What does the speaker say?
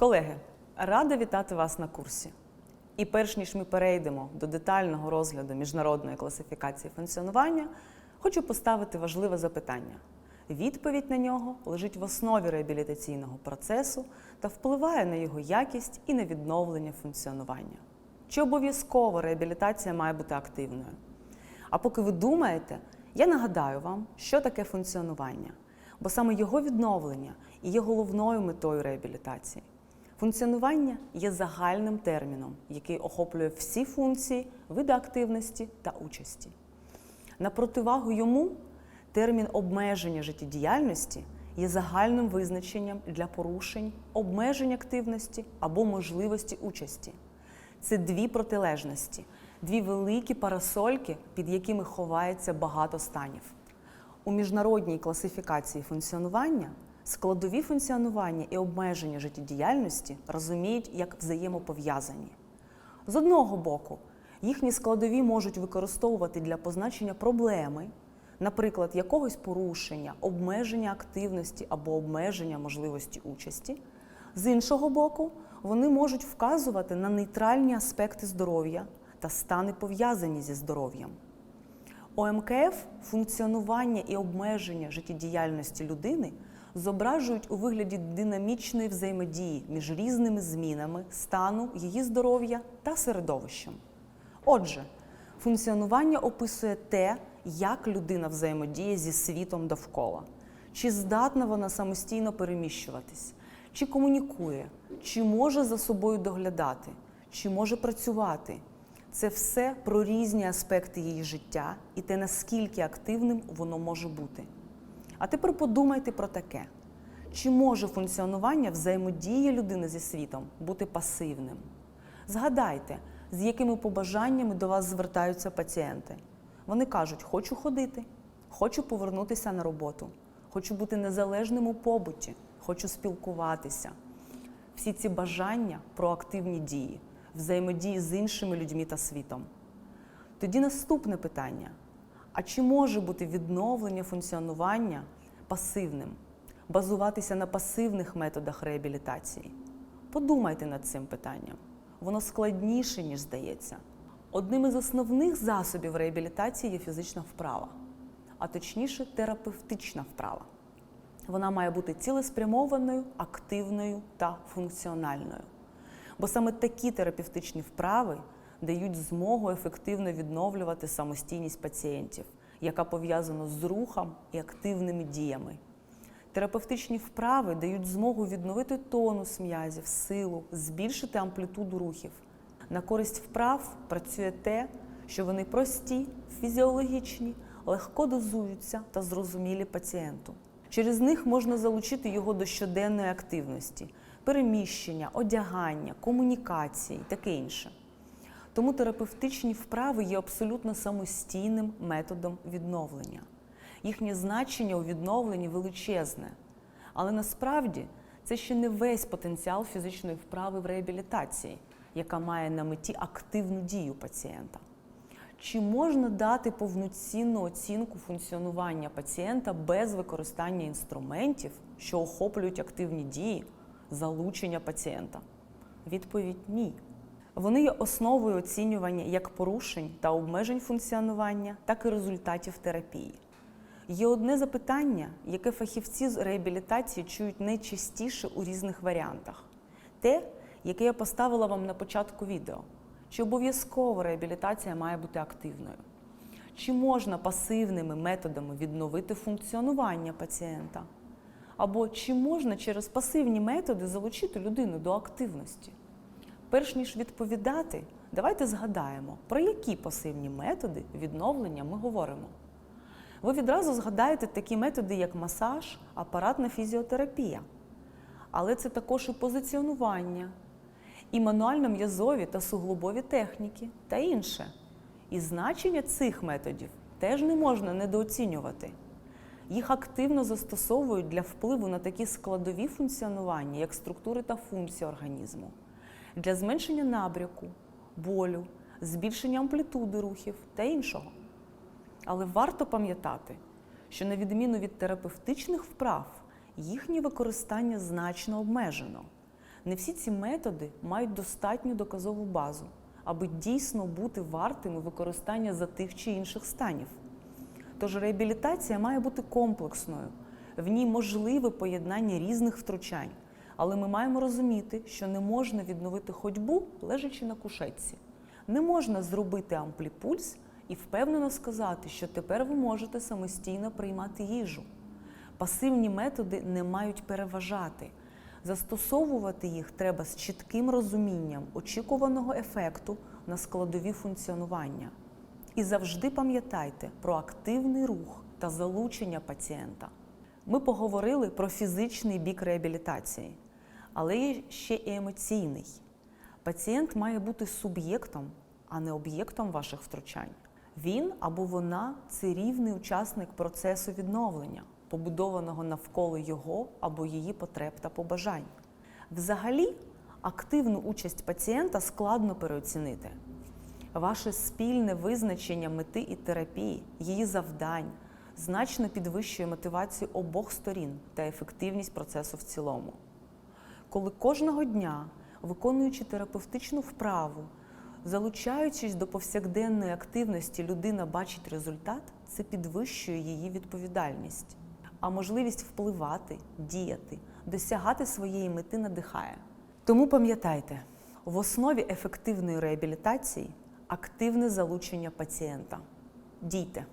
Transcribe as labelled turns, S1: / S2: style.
S1: Колеги, рада вітати вас на курсі. І перш ніж ми перейдемо до детального розгляду міжнародної класифікації функціонування, хочу поставити важливе запитання. Відповідь на нього лежить в основі реабілітаційного процесу та впливає на його якість і на відновлення функціонування. Чи обов'язково реабілітація має бути активною? А поки ви думаєте, я нагадаю вам, що таке функціонування, бо саме його відновлення і є головною метою реабілітації. Функціонування є загальним терміном, який охоплює всі функції, види активності та участі. На противагу йому термін обмеження життєдіяльності є загальним визначенням для порушень, обмежень активності або можливості участі. Це дві протилежності, дві великі парасольки, під якими ховається багато станів. У міжнародній класифікації функціонування складові функціонування і обмеження життєдіяльності розуміють як взаємопов'язані. З одного боку, їхні складові можуть використовувати для позначення проблеми, наприклад, якогось порушення, обмеження активності або обмеження можливості участі. З іншого боку, вони можуть вказувати на нейтральні аспекти здоров'я та стани пов'язані зі здоров'ям. ОМКФ функціонування і обмеження життєдіяльності людини зображують у вигляді динамічної взаємодії між різними змінами стану її здоров'я та середовищем. Отже, функціонування описує те, як людина взаємодіє зі світом довкола, чи здатна вона самостійно переміщуватись, чи комунікує, чи може за собою доглядати, чи може працювати. Це все про різні аспекти її життя і те, наскільки активним воно може бути. А тепер подумайте про таке: чи може функціонування взаємодії людини зі світом бути пасивним? Згадайте, з якими побажаннями до вас звертаються пацієнти. Вони кажуть, хочу ходити, хочу повернутися на роботу, хочу бути незалежним у побуті, хочу спілкуватися. Всі ці бажання про активні дії, взаємодії з іншими людьми та світом. Тоді наступне питання: а чи може бути відновлення функціонування пасивним, базуватися на пасивних методах реабілітації? Подумайте над цим питанням. Воно складніше, ніж здається. Одним із основних засобів реабілітації є фізична вправа, а точніше, терапевтична вправа. Вона має бути цілеспрямованою, активною та функціональною. Бо саме такі терапевтичні вправи дають змогу ефективно відновлювати самостійність пацієнтів, яка пов'язана з рухом і активними діями. Терапевтичні вправи дають змогу відновити тонус м'язів, силу, збільшити амплітуду рухів. На користь вправ працює те, що вони прості, фізіологічні, легко дозуються та зрозумілі пацієнту. Через них можна залучити його до щоденної активності, переміщення, одягання, комунікації, таке інше. Тому терапевтичні вправи є абсолютно самостійним методом відновлення. Їхнє значення у відновленні величезне. Але насправді це ще не весь потенціал фізичної вправи в реабілітації, яка має на меті активну дію пацієнта. Чи можна дати повноцінну оцінку функціонування пацієнта без використання інструментів, що охоплюють активні дії, залучення пацієнта? Відповідь ні. Вони є основою оцінювання як порушень та обмежень функціонування, так і результатів терапії. Є одне запитання, яке фахівці з реабілітації чують найчастіше у різних варіантах. Те, яке я поставила вам на початку відео. Чи обов'язково реабілітація має бути активною? Чи можна пасивними методами відновити функціонування пацієнта? Або чи можна через пасивні методи залучити людину до активності? Перш ніж відповідати, давайте згадаємо, про які пасивні методи відновлення ми говоримо. Ви відразу згадаєте такі методи, як масаж, апаратна фізіотерапія. Але це також і позиціонування, і мануально-м'язові та суглобові техніки та інше. І значення цих методів теж не можна недооцінювати. Їх активно застосовують для впливу на такі складові функціонування, як структури та функції організму, для зменшення набряку, болю, збільшення амплітуди рухів та іншого. Але варто пам'ятати, що на відміну від терапевтичних вправ, їхнє використання значно обмежено. Не всі ці методи мають достатню доказову базу, аби дійсно бути вартими використання за тих чи інших станів. Тож реабілітація має бути комплексною, в ній можливе поєднання різних втручань, але ми маємо розуміти, що не можна відновити ходьбу, лежачи на кушетці. Не можна зробити ампліпульс і впевнено сказати, що тепер ви можете самостійно приймати їжу. Пасивні методи не мають переважати. Застосовувати їх треба з чітким розумінням очікуваного ефекту на складові функціонування. І завжди пам'ятайте про активний рух та залучення пацієнта. Ми поговорили про фізичний бік реабілітації, але є ще і емоційний. Пацієнт має бути суб'єктом, а не об'єктом ваших втручань. Він або вона це рівний учасник процесу відновлення, побудованого навколо його або її потреб та побажань. Взагалі, активну участь пацієнта складно переоцінити. Ваше спільне визначення мети і терапії, її завдань значно підвищує мотивацію обох сторін та ефективність процесу в цілому. Коли кожного дня, виконуючи терапевтичну вправу, залучаючись до повсякденної активності, людина бачить результат, це підвищує її відповідальність. А можливість впливати, діяти, досягати своєї мети надихає. Тому пам'ятайте, в основі ефективної реабілітації активне залучення пацієнта. Дійте!